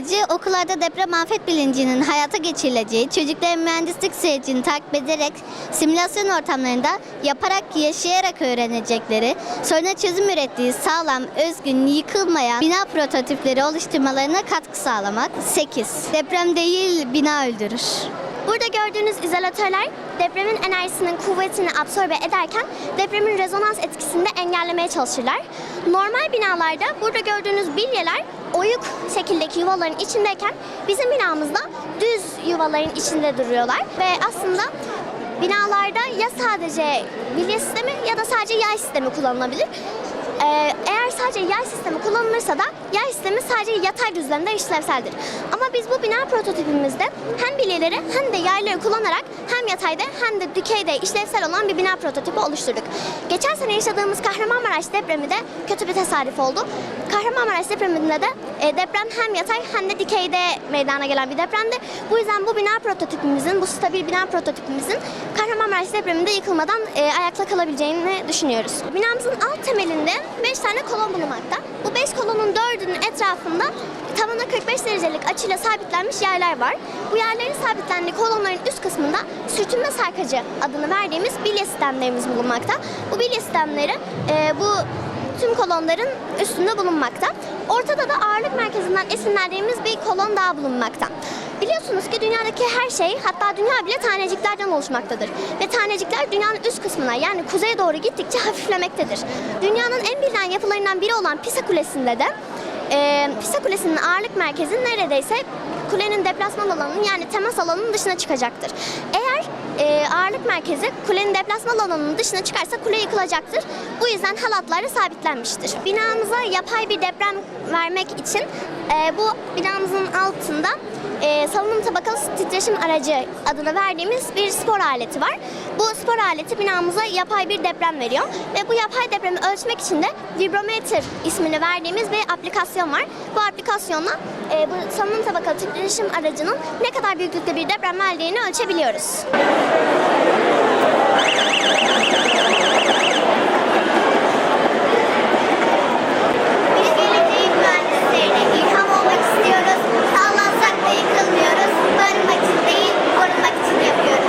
amacı okullarda deprem afet bilincinin hayata geçirileceği, çocukların mühendislik sürecini takip ederek simülasyon ortamlarında yaparak, yaşayarak öğrenecekleri, soruna çözüm ürettiği sağlam, özgün, yıkılmayan bina prototipleri oluşturmalarına katkı sağlamak. 8. Deprem değil, bina öldürür. Burada gördüğünüz izolatörler depremin enerjisinin kuvvetini absorbe ederken depremin rezonans etkisini de engellemeye çalışırlar. Normal binalarda burada gördüğünüz bilyeler oyuk şekildeki yuvaların içindeyken bizim binamızda düz yuvaların içinde duruyorlar ve aslında binalarda ya sadece bilye sistemi ya da sadece yay sistemi kullanılabilir. Ee, eğer sadece yay sistemi kullanılırsa da yay sistemi sadece yatay düzlemde işlevseldir. Ama biz bu bina prototipimizde hem bilyeleri hem de yayları kullanarak hem yatayda hem de dikeyde işlevsel olan bir bina prototipi oluşturduk. Geçen sene yaşadığımız Kahramanmaraş depremi de kötü bir tesadüf oldu. Kahramanmaraş depreminde de e, deprem hem yatay hem de dikeyde meydana gelen bir depremdi. Bu yüzden bu bina prototipimizin, bu stabil bina prototipimizin Kahramanmaraş depreminde yıkılmadan e, ayakta kalabileceğini düşünüyoruz. Binamızın alt temelinde 5 tane kolon bulunmakta. Bu 5 kolonun 4'ünün etrafında tavana 45 derecelik açıyla sabitlenmiş yerler var. Bu yerlerin sabitlendiği kolonların üst kısmında sürtünme sarkacı adını verdiğimiz bilye sistemlerimiz bulunmakta. Bu bilye sistemleri e, bu tüm kolonların üstünde bulunmakta. Ortada da ağırlık merkezinden esinlendiğimiz bir kolon daha bulunmakta. Biliyorsunuz ki dünyadaki her şey hatta dünya bile taneciklerden oluşmaktadır. Ve tanecikler dünyanın üst kısmına yani kuzeye doğru gittikçe hafiflemektedir. Dünyanın en bilinen yapılarından biri olan Pisa Kulesi'nde de e, Pisa Kulesi'nin ağırlık merkezi neredeyse kulenin deplasman alanının yani temas alanının dışına çıkacaktır. Eğer e, ağırlık merkezi kulenin deplasman alanının dışına çıkarsa kule yıkılacaktır. Bu yüzden halatlarla sabitlenmiştir. Binamıza yapay bir deprem vermek için e, bu binamızın altında e, salınım tabakalı titreşim aracı adını verdiğimiz bir spor aleti var. Bu spor aleti binamıza yapay bir deprem veriyor ve bu yapay depremi ölçmek için de vibrometer ismini verdiğimiz bir aplikasyon var. Bu aplikasyonla e, bu salınım tabakalı titreşim aracının ne kadar büyüklükte bir deprem verdiğini ölçebiliyoruz.